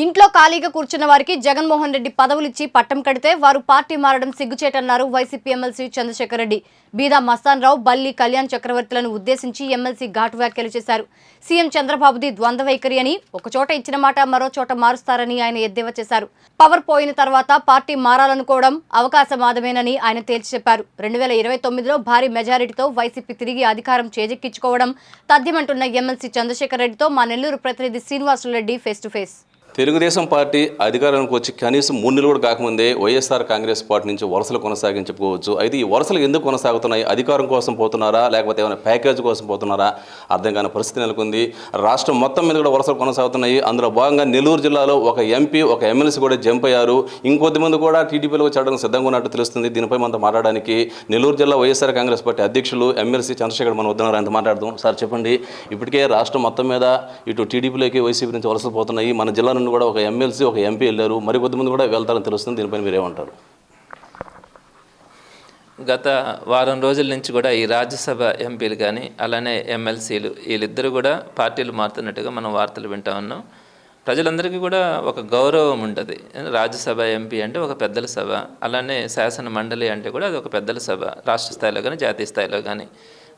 ఇంట్లో ఖాళీగా కూర్చున్న వారికి జగన్మోహన్ రెడ్డి పదవులిచ్చి పట్టం కడితే వారు పార్టీ మారడం సిగ్గుచేటన్నారు వైసీపీ ఎమ్మెల్సీ చంద్రశేఖర్ రెడ్డి. బీదా మస్తాన్ రావు బల్లి కళ్యాణ్ చక్రవర్తులను ఉద్దేశించి ఎమ్మెల్సీ ఘాటు వ్యాఖ్యలు చేశారు. సీఎం చంద్రబాబుది ద్వంద్వ వైఖరి అని ఒకచోట ఇచ్చిన మాట మరో చోట మారుస్తారని ఆయన ఎద్దేవా చేశారు. పవర్ పోయిన తర్వాత పార్టీ మారాలనుకోవడం అవకాశవాదమేనని ఆయన తేల్చి చెప్పారు. రెండు వేల ఇరవై తొమ్మిదిలో భారీ మెజారిటీతో వైసీపీ తిరిగి అధికారం చేజెక్కించుకోవడం తథ్యమంటున్న ఎమ్మెల్సీ చంద్రశేఖర్ రెడ్డితో మా నెల్లూరు ప్రతినిధి Srinivasulu Reddy face to face. Telugu Desam party అధికారానికి వచ్చి కనీసం మూడు నెలలు కూడా కాకముందే వైఎస్ఆర్ కాంగ్రెస్ పార్టీ నుంచి వరుసలు కొనసాగించి చెప్పుకోవచ్చు. అయితే ఈ వరుసలు ఎందుకు కొనసాగుతున్నాయి? అధికారం కోసం పోతున్నారా? లేకపోతే ఏమైనా ప్యాకేజ్ కోసం పోతున్నారా? అర్థం కాని పరిస్థితి నెలకొంది. రాష్ట్రం మొత్తం మీద కూడా వరుసలు కొనసాగుతున్నాయి. అందులో భాగంగా నెల్లూరు జిల్లాలో ఒక ఎంపీ ఒక ఎమ్మెల్సీ కూడా జంప్ అయ్యారు. ఇంకొద్ది మంది కూడా టీడీపీలో చేరడానికి సిద్ధంగా ఉన్నట్టు తెలుస్తుంది. దీనిపై మనతో మాట్లాడడానికి నెల్లూరు జిల్లా వైఎస్ఆర్ కాంగ్రెస్ పార్టీ అధ్యక్షులు ఎమ్మెల్సీ చంద్రశేఖర్ మనం వద్దన్నారు ఆయన మాట్లాడదాం సార్ చెప్పండి. ఇప్పటికే రాష్ట్రం మొత్తం మీద ఇటు టీడీపీలోకి వైసీపీ నుంచి వలసలు పోతున్నాయి. మన జిల్లా నుండి కూడా ఒక ఎమ్మెల్సీ ఒక ఎంపీ వెళ్ళారు. మరి కొద్దిమంది కూడా వెళ్తారని తెలుస్తుంది. దీనిపైన మీరేమంటారు? గత వారం రోజుల నుంచి కూడా ఈ రాజ్యసభ ఎంపీలు కానీ అలానే ఎమ్మెల్సీలు వీళ్ళిద్దరూ కూడా పార్టీలు మారుతున్నట్టుగా మనం వార్తలు వింటా ఉన్నాం. ప్రజలందరికీ కూడా ఒక గౌరవం ఉంటుంది. రాజ్యసభ ఎంపీ అంటే ఒక పెద్దల సభ అలానే శాసన మండలి అంటే కూడా అది ఒక పెద్దల సభ. రాష్ట్ర స్థాయిలో కానీ జాతీయ స్థాయిలో కానీ.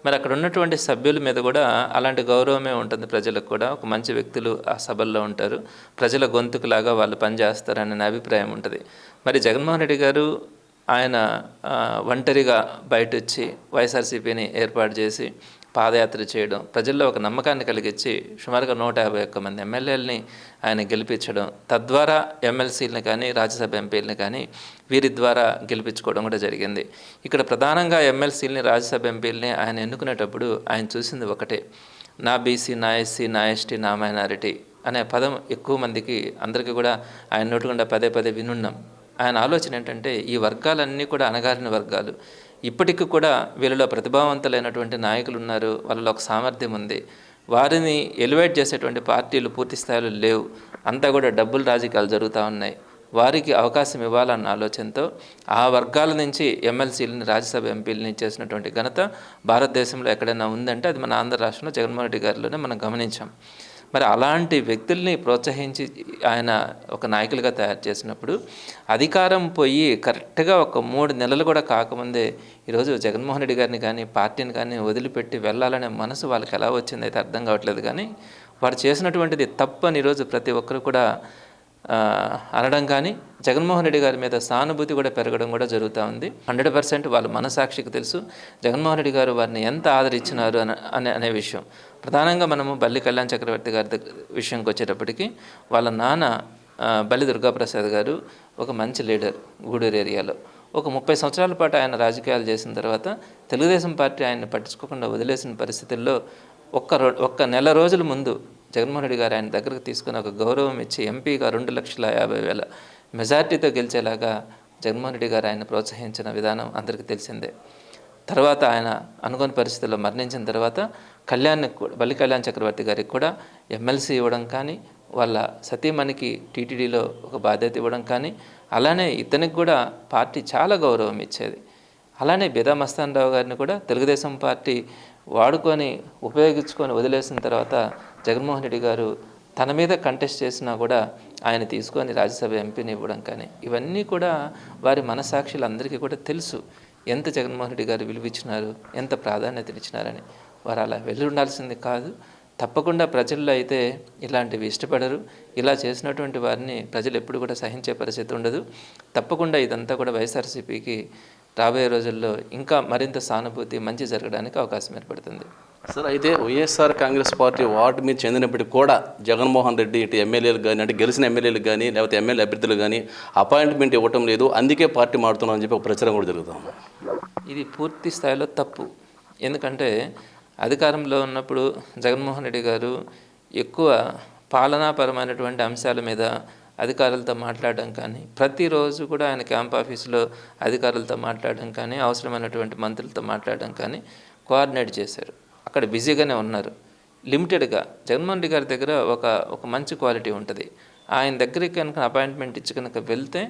మరి అక్కడ ఉన్నటువంటి సభ్యుల మీద కూడా అలాంటి గౌరవమే ఉంటుంది ప్రజలకు కూడా. ఒక మంచి వ్యక్తులు ఆ సభల్లో ఉంటారు. ప్రజల గొంతుకులాగా వాళ్ళు పనిచేస్తారనే నా అభిప్రాయం ఉంటుంది. మరి జగన్మోహన్ రెడ్డి గారు ఆయన ఒంటరిగా బయట వచ్చి వైఎస్ఆర్సీపీని ఏర్పాటు చేసి పాదయాత్ర చేయడం ప్రజల్లో ఒక నమ్మకాన్ని కలిగించి సుమారుగా నూట యాభై ఒక్క మంది ఎమ్మెల్యేలని ఆయన గెలిపించడం తద్వారా ఎమ్మెల్సీలను కానీ రాజ్యసభ ఎంపీలను కానీ వీరి ద్వారా గెలిపించుకోవడం కూడా జరిగింది. ఇక్కడ ప్రధానంగా ఎమ్మెల్సీలని రాజ్యసభ ఎంపీలని ఆయన ఎన్నుకునేటప్పుడు ఆయన చూసింది ఒకటే నా బీసీ నా ఎస్సీ నా ఎస్టీ నా మైనారిటీ అనే పదం ఎక్కువ మందికి అందరికీ కూడా ఆయన నోటుకుండా పదే పదే వినున్నాం. ఆయన ఆలోచన ఏంటంటే ఈ వర్గాలన్నీ కూడా అణగారిన వర్గాలు. ఇప్పటికి కూడా వీళ్ళలో ప్రతిభావంతులైనటువంటి నాయకులు ఉన్నారు. వాళ్ళలో ఒక సామర్థ్యం ఉంది. వారిని ఎలివేట్ చేసేటువంటి పార్టీలు పూర్తి స్థాయిలో లేవు. అంతా కూడా డబ్బులు రాజకీయాలు జరుగుతూ ఉన్నాయి. వారికి అవకాశం ఇవ్వాలన్న ఆలోచనతో ఆ వర్గాల నుంచి ఎమ్మెల్సీలని రాజ్యసభ ఎంపీలని చేసినటువంటి ఘనత భారతదేశంలో ఎక్కడైనా ఉందంటే అది మన ఆంధ్ర రాష్ట్రంలో జగన్మోహన్ రెడ్డి గారిలోనే మనం గమనించాం. మరి అలాంటి వ్యక్తుల్ని ప్రోత్సహించి ఆయన ఒక నాయకులుగా తయారు చేసినప్పుడు అధికారం పోయి కరెక్ట్గా ఒక మూడు నెలలు కూడా కాకముందే ఈరోజు జగన్మోహన్ రెడ్డి గారిని కానీ పార్టీని కానీ వదిలిపెట్టి వెళ్ళాలనే మనసు వాళ్ళకి ఎలా వచ్చింది అయితే అర్థం కావట్లేదు కానీ వారు చేసినటువంటిది తప్పని ఈరోజు ప్రతి ఒక్కరు కూడా అనడం కానీ జగన్మోహన్ రెడ్డి గారి మీద సానుభూతి కూడా పెరగడం కూడా జరుగుతూ ఉంది. హండ్రెడ్ పర్సెంట్ వాళ్ళ మనసాక్షికి తెలుసు. జగన్మోహన్ రెడ్డి గారు వారిని ఎంత ఆదరించినారు అనే అనే అనే విషయం. ప్రధానంగా మనము బల్లి కళ్యాణ్ చక్రవర్తి గారి విషయంకి వచ్చేటప్పటికి వాళ్ళ నాన్న బల్లి దుర్గాప్రసాద్ గారు ఒక మంచి లీడర్ గూడూరు ఏరియాలో. ఒక ముప్పై సంవత్సరాల పాటు ఆయన రాజకీయాలు చేసిన తర్వాత తెలుగుదేశం పార్టీ ఆయన్ని పట్టించుకోకుండా వదిలేసిన పరిస్థితుల్లో ఒక్క రో ఒక్క నెల రోజుల ముందు జగన్మోహన్ రెడ్డి గారు ఆయన దగ్గరకు తీసుకుని ఒక గౌరవం ఇచ్చి ఎంపీగా రెండు లక్షల యాభై వేల మెజార్టీతో గెలిచేలాగా జగన్మోహన్ రెడ్డి గారు ఆయన ప్రోత్సహించిన విధానం అందరికీ తెలిసిందే. తర్వాత ఆయన అనుకోని పరిస్థితుల్లో మరణించిన తర్వాత కళ్యాణ్ కూడా బల్లి కళ్యాణ్ చక్రవర్తి గారికి కూడా ఎమ్మెల్సీ ఇవ్వడం కానీ వాళ్ళ సతీమణికి టీటీడీలో ఒక బాధ్యత ఇవ్వడం కానీ అలానే ఇతనికి కూడా పార్టీ చాలా గౌరవం ఇచ్చేది. అలానే బేదా మస్తాన్ రావు గారిని కూడా తెలుగుదేశం పార్టీ వాడుకొని ఉపయోగించుకొని వదిలేసిన తర్వాత జగన్మోహన్ రెడ్డి గారు తన మీద కంటెస్ట్ చేసినా కూడా ఆయన తీసుకొని రాజ్యసభ ఎంపీని ఇవ్వడం కానీ ఇవన్నీ కూడా వారి మనసాక్షులందరికీ కూడా తెలుసు. ఎంత జగన్మోహన్ రెడ్డి గారు విలువిచ్చినారు ఎంత ప్రాధాన్యత ఇచ్చినారని వారు అలా వెళ్ళి ఉండాల్సింది కాదు. తప్పకుండా ప్రజల్లో అయితే ఇలాంటివి ఇష్టపడరు. ఇలా చేసినటువంటి వారిని ప్రజలు ఎప్పుడు కూడా సహించే పరిస్థితి ఉండదు. తప్పకుండా ఇదంతా కూడా వైఎస్ఆర్సీపీకి రాబోయే రోజుల్లో ఇంకా మరింత సానుభూతి మంచి జరగడానికి అవకాశం ఏర్పడుతుంది. సార్ అయితే వైఎస్ఆర్ కాంగ్రెస్ పార్టీ వార్డు మీద చెందినప్పటికీ కూడా జగన్మోహన్ రెడ్డి ఇటు ఎమ్మెల్యేలకు కానీ అంటే గెలిచిన ఎమ్మెల్యేలకు కానీ లేకపోతే ఎమ్మెల్యే అభ్యర్థులకు కానీ అపాయింట్మెంట్ ఇవ్వటం లేదు. అందుకే పార్టీ మారుతున్నాం అని చెప్పి ఒక ప్రచారం కూడా జరుగుతుంది. ఇది పూర్తి స్థాయిలో తప్పు. ఎందుకంటే అధికారంలో ఉన్నప్పుడు జగన్మోహన్ రెడ్డి గారు ఎక్కువ పాలనాపరమైనటువంటి అంశాల మీద అధికారులతో మాట్లాడడం కానీ ప్రతిరోజు కూడా ఆయన క్యాంప్ ఆఫీసులో అధికారులతో మాట్లాడడం కానీ అవసరమైనటువంటి మంత్రులతో మాట్లాడడం కానీ కోఆర్డినేట్ చేశారు. అక్కడ బిజీగానే ఉన్నారు. లిమిటెడ్గా జగన్మోహన్ రెడ్డి గారి దగ్గర ఒక ఒక మంచి క్వాలిటీ ఉంటుంది. ఆయన దగ్గరికి కనుక అపాయింట్మెంట్ ఇచ్చి కనుక వెళ్తే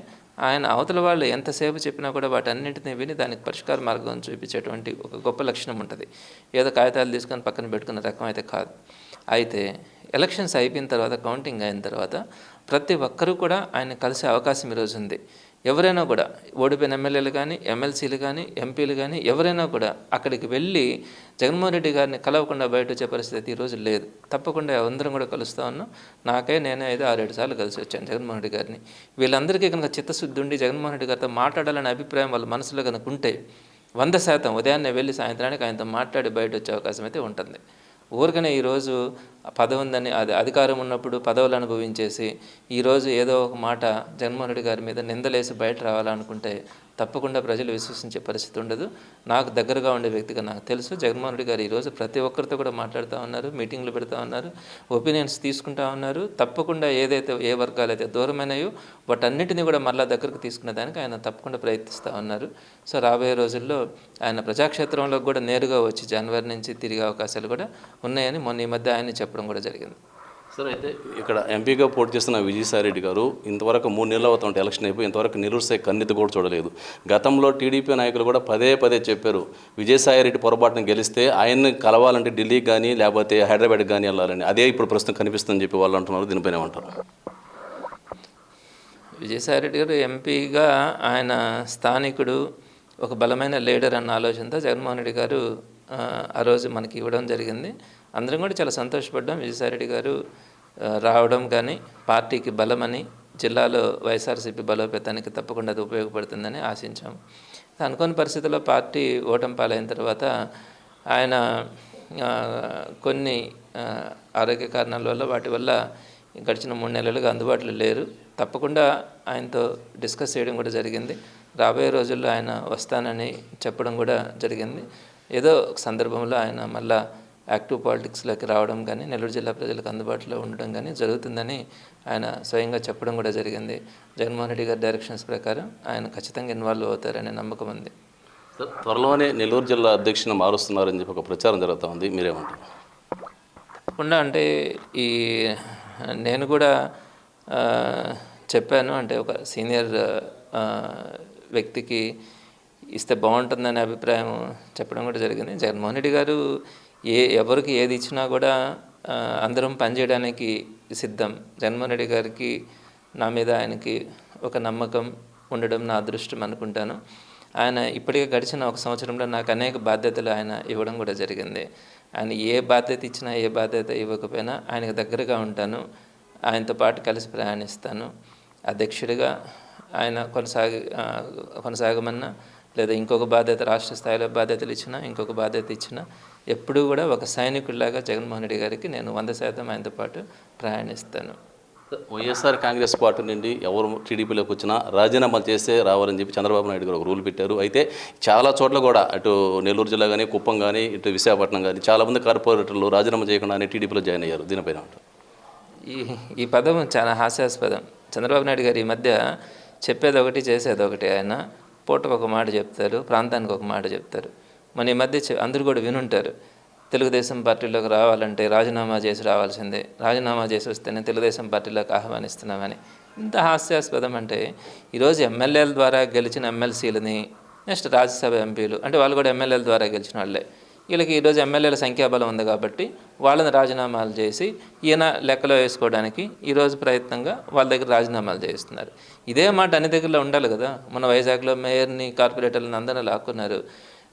ఆయన అవతల వాళ్ళు ఎంతసేపు చెప్పినా కూడా వాటన్నింటినీ విని దానికి పరిష్కార మార్గం చూపించేటువంటి ఒక గొప్ప లక్షణం ఉంటుంది. ఏదో కాగితాలు తీసుకొని పక్కన పెట్టుకున్న రకం అయితే కాదు. అయితే ఎలక్షన్స్ అయిపోయిన తర్వాత కౌంటింగ్ అయిన తర్వాత ప్రతి ఒక్కరూ కూడా ఆయన కలిసే అవకాశం ఈరోజు ఉంది. ఎవరైనా కూడా ఓడిపోయిన ఎమ్మెల్యేలు కానీ ఎమ్మెల్సీలు కానీ ఎంపీలు కానీ ఎవరైనా కూడా అక్కడికి వెళ్ళి జగన్మోహన్ రెడ్డి గారిని కలవకుండా బయట వచ్చే పరిస్థితి ఈరోజు లేదు. తప్పకుండా అందరం కూడా కలుస్తూ ఉన్నాం. నాకే నేనే ఐదు ఆరేడు సార్లు కలిసి వచ్చాను జగన్మోహన్ రెడ్డి గారిని. వీళ్ళందరికీ కనుక చిత్తశుద్ధి ఉండి జగన్మోహన్ రెడ్డి గారితో మాట్లాడాలనే అభిప్రాయం వాళ్ళ మనసులో కనుక ఉంటే వంద శాతం ఉదయాన్నే వెళ్ళి సాయంత్రానికి ఆయనతో మాట్లాడి బయట వచ్చే అవకాశం అయితే ఉంటుంది. ఊరికనే ఈరోజు పదవి ఉందని అది అధికారం ఉన్నప్పుడు పదవులు అనుభవించేసి ఈరోజు ఏదో ఒక మాట జగన్మోహన్ రెడ్డి గారి మీద నిందలేసి బయట రావాలనుకుంటే తప్పకుండా ప్రజలు విశ్వసించే పరిస్థితి ఉండదు. నాకు దగ్గరగా ఉండే వ్యక్తిగా నాకు తెలుసు. జగన్మోహన్ రెడ్డి గారు ఈరోజు ప్రతి ఒక్కరితో కూడా మాట్లాడుతూ ఉన్నారు మీటింగ్లు పెడతా ఉన్నారు ఒపీనియన్స్ తీసుకుంటా ఉన్నారు. తప్పకుండా ఏదైతే ఏ వర్గాలు అయితే దూరమైనాయో వాటన్నిటిని కూడా మళ్ళా దగ్గరకు తీసుకునే దానికి ఆయన తప్పకుండా ప్రయత్నిస్తూ ఉన్నారు. సో రాబోయే రోజుల్లో ఆయన ప్రజాక్షేత్రంలో కూడా నేరుగా వచ్చి జనవరి నుంచి తిరిగే అవకాశాలు కూడా ఉన్నాయని మొన్న ఈ మధ్య ఆయన చెప్పడం కూడా జరిగింది. సార్ అయితే ఇక్కడ ఎంపీగా పోటీ చేస్తున్న విజయసాయి రెడ్డి గారు ఇంతవరకు మూడు నెలలు అవుతుంటే ఎలక్షన్ అయిపోయి ఇంతవరకు నెల్లూరు సై కన్నెత్తి కూడా చూడలేదు. గతంలో టీడీపీ నాయకులు కూడా పదే పదే చెప్పారు విజయసాయి రెడ్డి పొరపాటున గెలిస్తే ఆయన్ని కలవాలంటే ఢిల్లీకి కానీ లేకపోతే హైదరాబాద్కి కానీ వెళ్ళాలని. అదే ఇప్పుడు ప్రస్తుతం కనిపిస్తుందని చెప్పి వాళ్ళు అంటున్నారు దీనిపైన ఏమంటారు? విజయసాయి రెడ్డి గారు ఎంపీగా ఆయన స్థానికుడు ఒక బలమైన లీడర్ అన్న ఆలోచనతో జగన్మోహన్ రెడ్డి గారు ఆ, రోజు మనకి ఇవ్వడం జరిగింది. అందరం కూడా చాలా సంతోషపడ్డాం. విజయసారెడ్డి గారు రావడం కానీ పార్టీకి బలమని జిల్లాలో వైఎస్ఆర్సీపీ బలోపేతానికి తప్పకుండా అది ఉపయోగపడుతుందని ఆశించాం. అనుకోని పరిస్థితుల్లో పార్టీ ఓటమి పాలైన తర్వాత ఆయన కొన్ని ఆరోగ్య కారణాల వల్ల వాటి వల్ల గడిచిన మూడు నెలలుగా అందుబాటులో లేరు. తప్పకుండా ఆయనతో డిస్కస్ చేయడం కూడా జరిగింది. రాబోయే రోజుల్లో ఆయన వస్తానని చెప్పడం కూడా జరిగింది. ఏదో ఒక సందర్భంలో ఆయన మళ్ళా యాక్టివ్ పాలిటిక్స్లోకి రావడం కానీ నెల్లూరు జిల్లా ప్రజలకు అందుబాటులో ఉండడం కానీ జరుగుతుందని ఆయన స్వయంగా చెప్పడం కూడా జరిగింది. జగన్మోహన్ రెడ్డి గారి డైరెక్షన్స్ ప్రకారం ఆయన ఖచ్చితంగా ఇన్వాల్వ్ అవుతారనే నమ్మకం ఉంది. త్వరలోనే నెల్లూరు జిల్లా అధ్యక్షుని మారుస్తున్నారని చెప్పి ఒక ప్రచారం జరుగుతూ ఉంది. మీరేమంటారు? తప్పకుండా అంటే ఈ నేను కూడా చెప్పాను అంటే ఒక సీనియర్ వ్యక్తికి ఇస్తే బాగుంటుందనే అభిప్రాయం చెప్పడం కూడా జరిగింది. జగన్మోహన్ రెడ్డి గారు ఏ ఎవరికి ఏది ఇచ్చినా కూడా అందరం పనిచేయడానికి సిద్ధం. జగన్మోహన్ రెడ్డి గారికి నా మీద ఆయనకి ఒక నమ్మకం ఉండడం నా అదృష్టం అనుకుంటాను. ఆయన ఇప్పటికే గడిచిన ఒక సంవత్సరంలో నాకు అనేక బాధ్యతలు ఆయన ఇవ్వడం కూడా జరిగింది. ఆయన ఏ బాధ్యత ఇచ్చినా ఏ బాధ్యత ఇవ్వకపోయినా ఆయనకు దగ్గరగా ఉంటాను. ఆయనతో పాటు కలిసి ప్రయాణిస్తాను. అధ్యక్షుడిగా ఆయన కొనసాగి కొనసాగమన్నా లేదా ఇంకొక బాధ్యత రాష్ట్ర స్థాయిలో బాధ్యతలు ఇచ్చినా ఇంకొక బాధ్యత ఇచ్చినా ఎప్పుడూ కూడా ఒక సైనికుడిలాగా జగన్మోహన్ రెడ్డి గారికి నేను వంద శాతం ఆయనతో పాటు ప్రయాణిస్తాను. వైఎస్ఆర్ కాంగ్రెస్ పార్టీ నుండి ఎవరు టీడీపీలోకి వచ్చినా రాజీనామాలు చేస్తే రావాలని చెప్పి చంద్రబాబు నాయుడు గారు ఒక రూల్ పెట్టారు. అయితే చాలా చోట్ల కూడా అటు నెల్లూరు జిల్లా కానీ కుప్పం కానీ ఇటు విశాఖపట్నం కానీ చాలామంది కార్పొరేటర్లు రాజీనామా చేయకుండానే టీడీపీలో జాయిన్ అయ్యారు. దీనిపైన ఈ ఈ పదం చాలా హాస్యాస్పదం. చంద్రబాబు నాయుడు గారు ఈ మధ్య చెప్పేది ఒకటి చేసేది ఒకటి ఆయన. పూటకు ఒక మాట చెప్తారు ప్రాంతానికి ఒక మాట చెప్తారు. మన ఈ మధ్య చె- అందరూ కూడా వినుంటారు. తెలుగుదేశం పార్టీలోకి రావాలంటే రాజీనామా చేసి రావాల్సిందే. రాజీనామా చేసి వస్తేనే తెలుగుదేశం పార్టీలోకి ఆహ్వానిస్తున్నామని. ఇంత హాస్యాస్పదం అంటే ఈరోజు ఎమ్మెల్యేల ద్వారా గెలిచిన ఎమ్మెల్సీలని నెక్స్ట్ రాజ్యసభ ఎంపీలు అంటే వాళ్ళు కూడా ఎమ్మెల్యేల ద్వారా గెలిచిన వాళ్ళే. వీళ్ళకి ఈరోజు ఎమ్మెల్యేల సంఖ్యాబలం ఉంది కాబట్టి వాళ్ళని రాజీనామాలు చేసి ఈయన లెక్కలో వేసుకోవడానికి ఈరోజు ప్రయత్నంగా వాళ్ళ దగ్గర రాజీనామాలు చేస్తున్నారు ఇదే మాట అన్ని దగ్గరలో ఉండాలి కదా. మన వైజాగ్లో మేయర్ని కార్పొరేటర్లను అందరిని లాక్కున్నారు.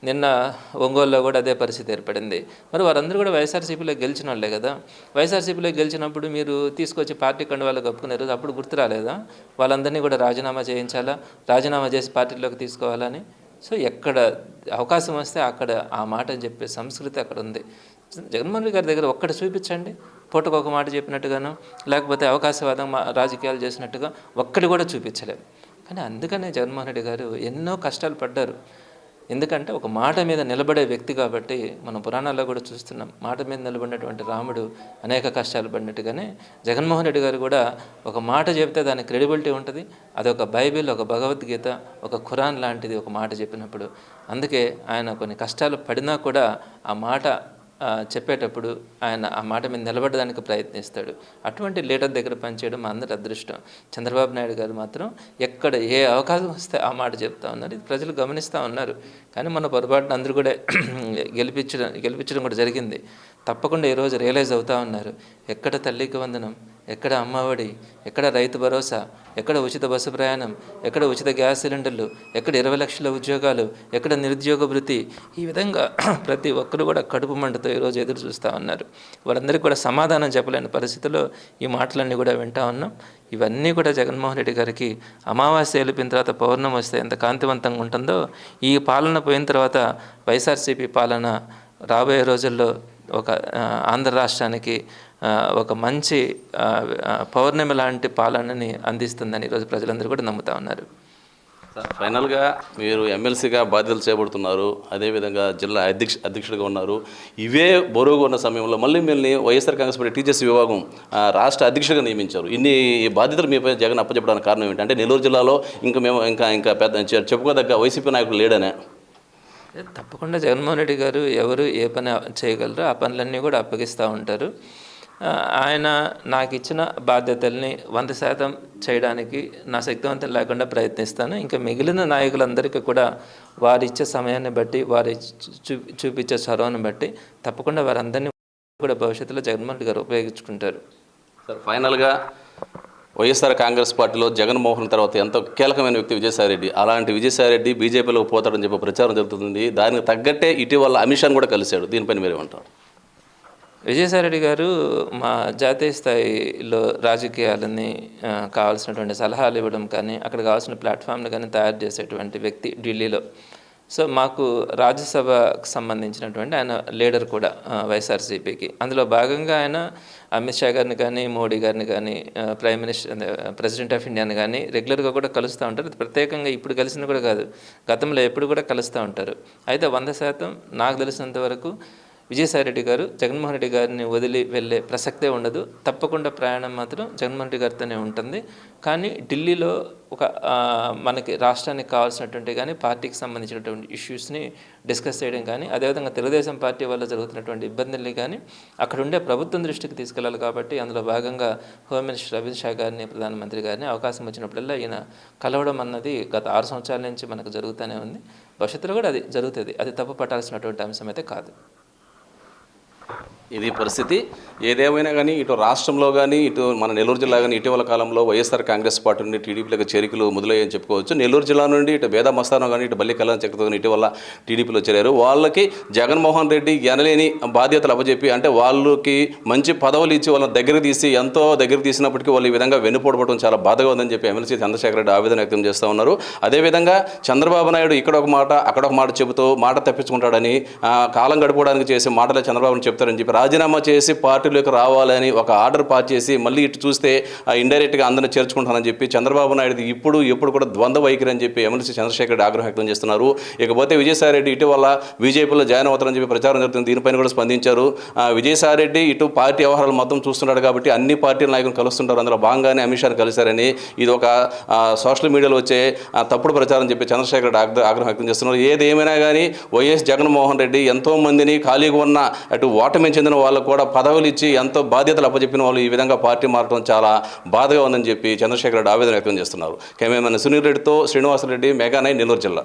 నిన్న ఒంగోలులో కూడా అదే పరిస్థితి ఏర్పడింది. మరి వారందరూ కూడా వైఎస్ఆర్సీపీలో గెలిచిన వాళ్ళే కదా. వైఎస్ఆర్సీపీలో గెలిచినప్పుడు మీరు తీసుకొచ్చి పార్టీ కండు వాళ్ళు రోజు అప్పుడు గుర్తు రాలేదా? వాళ్ళందరినీ కూడా రాజీనామా చేయించాలా? రాజీనామా చేసి పార్టీలోకి తీసుకోవాలని? సో ఎక్కడ అవకాశం వస్తే అక్కడ ఆ మాట చెప్పే సంస్కృతి అక్కడ ఉంది. జగన్మోహన్ రెడ్డి గారి దగ్గర ఒక్కటి చూపించండి. పూటకు ఒక మాట చెప్పినట్టుగాను లేకపోతే అవకాశవాదం మా- రాజకీయాలు చేసినట్టుగా ఒక్కటి కూడా చూపించలేము కానీ అందుకనే జగన్మోహన్ రెడ్డి గారు ఎన్నో కష్టాలు పడ్డారు. ఎందుకంటే ఒక మాట మీద నిలబడే వ్యక్తి కాబట్టి మనం పురాణాల్లో కూడా చూస్తున్నాం మాట మీద నిలబడినటువంటి రాముడు అనేక కష్టాలు పడినట్టుగానే జగన్మోహన్ రెడ్డి గారు కూడా ఒక మాట చెబితే దాని క్రెడిబిలిటీ ఉంటుంది అదొక బైబిల్ ఒక భగవద్గీత ఒక ఖురాన్ లాంటిది ఒక మాట చెప్పినప్పుడు. అందుకే ఆయన కొన్ని కష్టాలు పడినా కూడా ఆ మాట చెప్పేటప్పుడు ఆయన ఆ మాట మీద నిలబడడానికి ప్రయత్నిస్తాడు. అటువంటి లీడర్ దగ్గర పనిచేయడం మా అందరి అదృష్టం. చంద్రబాబు నాయుడు గారు మాత్రం ఎక్కడ ఏ అవకాశం వస్తే ఆ మాట చెప్తా ఉన్నారు. ఇది ప్రజలు గమనిస్తూ ఉన్నారు. కానీ మన పొరపాటున అందరూ కూడా గెలిపించడం గెలిపించడం కూడా జరిగింది. తప్పకుండా ఈరోజు రియలైజ్ అవుతూ ఉన్నారు. ఎక్కడ తల్లికి వందనం? ఎక్కడ అమ్మఒడి ఎక్కడ రైతు భరోసా? ఎక్కడ ఉచిత బస్సు ప్రయాణం ఎక్కడ ఉచిత గ్యాస్ సిలిండర్లు ఎక్కడ ఇరవై లక్షల ఉద్యోగాలు ఎక్కడ నిరుద్యోగ వృత్తి ఈ విధంగా ప్రతి ఒక్కరు కూడా కడుపు మంటతో ఈరోజు ఎదురు చూస్తూ ఉన్నారు. వాళ్ళందరికీ కూడా సమాధానం చెప్పలేని పరిస్థితుల్లో ఈ మాటలన్నీ కూడా వింటా ఉన్నాం. ఇవన్నీ కూడా జగన్మోహన్ రెడ్డి గారికి అమావాస్య వెళ్ళిపోయిన తర్వాత పౌర్ణం వస్తే ఎంత కాంతివంతంగా ఉంటుందో ఈ పాలన పోయిన తర్వాత వైఎస్ఆర్సీపీ పాలన రాబోయే రోజుల్లో ఒక ఆంధ్ర రాష్ట్రానికి ఒక మంచి పౌర్ణమి లాంటి పాలనని అందిస్తుందని ఈరోజు ప్రజలందరూ కూడా నమ్ముతా ఉన్నారు. ఫైనల్గా మీరు ఎమ్మెల్సీగా బాధ్యతలు చేపడుతున్నారు. అదేవిధంగా జిల్లా అధ్యక్ష అధ్యక్షుడిగా ఉన్నారు. ఇవే బరువుగా ఉన్న సమయంలో మళ్ళీ మిమ్మల్ని వైఎస్ఆర్ కాంగ్రెస్ పార్టీ టీచర్స్ విభాగం రాష్ట్ర అధ్యక్షుడిగా నియమించారు. ఇన్ని బాధ్యతలు మీపై జగన్ అప్పచెప్పడానికి కారణం ఏంటి? అంటే నెల్లూరు జిల్లాలో ఇంకా మేము ఇంకా ఇంకా పెద్ద చెప్పుకోదగ్గ వైసీపీ నాయకులు లేడనే. తప్పకుండా జగన్మోహన్ రెడ్డి గారు ఎవరు ఏ పని చేయగలరో ఆ పనులన్నీ కూడా అప్పగిస్తూ ఉంటారు. ఆయన నాకు ఇచ్చిన బాధ్యతల్ని వంద శాతం చేయడానికి నా శక్తివంతం లేకుండా ప్రయత్నిస్తాను. ఇంకా మిగిలిన నాయకులందరికీ కూడా వారిచ్చే సమయాన్ని బట్టి వారి చూ చూపించే చొరవను బట్టి తప్పకుండా వారందరినీ కూడా భవిష్యత్తులో జగన్మోహన్ గారు ఉపయోగించుకుంటారు. సార్ ఫైనల్గా వైఎస్ఆర్ కాంగ్రెస్ పార్టీలో జగన్మోహన్ తర్వాత ఎంతో కీలకమైన వ్యక్తి విజయసాయిరెడ్డి అలాంటి విజయసాయిరెడ్డి బీజేపీలోకి పోతాడని చెప్పి ప్రచారం జరుగుతుంది. దానికి తగ్గట్టే ఇటీవల అమిత్ షాను కూడా కలిశాడు. దీనిపైన మీరేమంటారు? విజయసాయిరెడ్డి గారు మా జాతీయ స్థాయిలో రాజకీయాలని కావాల్సినటువంటి సలహాలు ఇవ్వడం కానీ అక్కడ కావాల్సిన ప్లాట్ఫామ్లు కానీ తయారు చేసేటువంటి వ్యక్తి ఢిల్లీలో. సో మాకు రాజ్యసభకు సంబంధించినటువంటి ఆయన లీడర్ కూడా వైఎస్ఆర్సీపీకి. అందులో భాగంగా ఆయన అమిత్ షా గారిని కానీ మోడీ గారిని కానీ ప్రైమ్ మినిస్టర్ ప్రెసిడెంట్ ఆఫ్ ఇండియాని కానీ రెగ్యులర్గా కూడా కలుస్తూ ఉంటారు. ప్రత్యేకంగా ఇప్పుడు కలిసిన కూడా కాదు గతంలో ఎప్పుడు కూడా కలుస్తూ ఉంటారు. అయితే వంద శాతం నాకు తెలిసినంత వరకు విజయసాయిరెడ్డి గారు జగన్మోహన్ రెడ్డి గారిని వదిలి వెళ్ళే ప్రసక్తే ఉండదు. తప్పకుండా ప్రయాణం మాత్రం జగన్మోహన్ రెడ్డి గారితోనే ఉంటుంది. కానీ ఢిల్లీలో ఒక మనకి రాష్ట్రానికి కావాల్సినటువంటి కానీ పార్టీకి సంబంధించినటువంటి ఇష్యూస్ని డిస్కస్ చేయడం కానీ అదేవిధంగా తెలుగుదేశం పార్టీ వల్ల జరుగుతున్నటువంటి ఇబ్బందుల్ని కానీ అక్కడ ఉండే ప్రభుత్వం దృష్టికి తీసుకెళ్ళాలి కాబట్టి అందులో భాగంగా హోమ్ మినిస్టర్ అమిత్ షా గారిని ప్రధానమంత్రి గారిని అవకాశం వచ్చినప్పుడల్లా ఈయన కలవడం అన్నది గత ఆరు సంవత్సరాల నుంచి మనకు జరుగుతూనే ఉంది. భవిష్యత్తులో కూడా అది జరుగుతుంది. అది తప్పు పట్టాల్సినటువంటి అంశం అయితే కాదు. ఇది పరిస్థితి. ఏదేమైనా కానీ ఇటు రాష్ట్రంలో కానీ ఇటు మన నెల్లూరు జిల్లా కానీ ఇటీవల కాలంలో వైఎస్ఆర్ కాంగ్రెస్ పార్టీ నుండి టీడీపీలకు చేరికలు మొదలయ్యని చెప్పుకోవచ్చు. నెల్లూరు జిల్లా నుండి ఇటు వేద మస్తానం కానీ ఇటు బల్లి కళ్యాణ్ చక్రతో కానీ ఇటీవల టీడీపీలో చేరారు. వాళ్ళకి జగన్మోహన్ రెడ్డి ఎనలేని బాధ్యతలు అప్పచెప్పి అంటే వాళ్ళకి మంచి పదవులు ఇచ్చి వాళ్ళని దగ్గర తీసి ఎంతో దగ్గర తీసినప్పటికీ వాళ్ళు ఈ విధంగా వెన్నుపోవడం చాలా బాధగా ఉందని చెప్పి ఎమ్మెల్సీ చంద్రశేఖర రెడ్డి ఆవేదన వ్యక్తం చేస్తూ ఉన్నారు. అదేవిధంగా చంద్రబాబు నాయుడు ఇక్కడ ఒక మాట అక్కడ ఒక మాట చెబుతూ మాట తప్పించుకుంటాడని కాలం గడపడానికి చేసే మాటలే చంద్రబాబుని చెప్తారని చెప్పి రాజీనామా చేసి పార్టీలోకి రావాలని ఒక ఆర్డర్ పాస్ చేసి మళ్ళీ ఇటు చూస్తే ఇండైరెక్ట్గా అందరిని చేర్చుకుంటానని చెప్పి చంద్రబాబు నాయుడు ఇప్పుడు ఎప్పుడు కూడా ద్వంద్వ వైఖరి అని చెప్పి ఎమ్మెల్సీ చంద్రశేఖర్ రెడ్డి ఆగ్రహం వ్యక్తం చేస్తున్నారు. ఇకపోతే విజయసాయి రెడ్డి ఇటీవల బీజేపీలో జాయిన్ అవుతారని చెప్పి ప్రచారం జరుగుతుంది. దీనిపైన కూడా స్పందించారు. విజయసాయి రెడ్డి ఇటు పార్టీ వ్యవహారాలు మొత్తం చూస్తున్నాడు కాబట్టి అన్ని పార్టీల నాయకులు కలుస్తుంటారు. అందులో భాగంగానే అమిత్ షాను కలిశారని ఇది ఒక సోషల్ మీడియాలో వచ్చే తప్పుడు ప్రచారం చెప్పి చంద్రశేఖర్ రెడ్డి ఆగ్రహం వ్యక్తం చేస్తున్నారు. ఏది ఏమైనా కానీ వైఎస్ జగన్మోహన్ రెడ్డి ఎంతో మందిని ఖాళీగా ఉన్న అటు ఓటమి చెందిన వాళ్ళకు కూడా పదవులు ఇచ్చి ఎంతో బాధ్యతలు అప్పచెప్పిన వాళ్ళు ఈ విధంగా పార్టీ మారడం చాలా బాధగా ఉందని చెప్పి చంద్రశేఖర్ రెడ్డి ఆవేదన వ్యక్తం చేస్తున్నారు. కెమెరామెన్ సునీల్ రెడ్డితో శ్రీనివాసరెడ్డి మెగానై నెల్లూరు జిల్లా.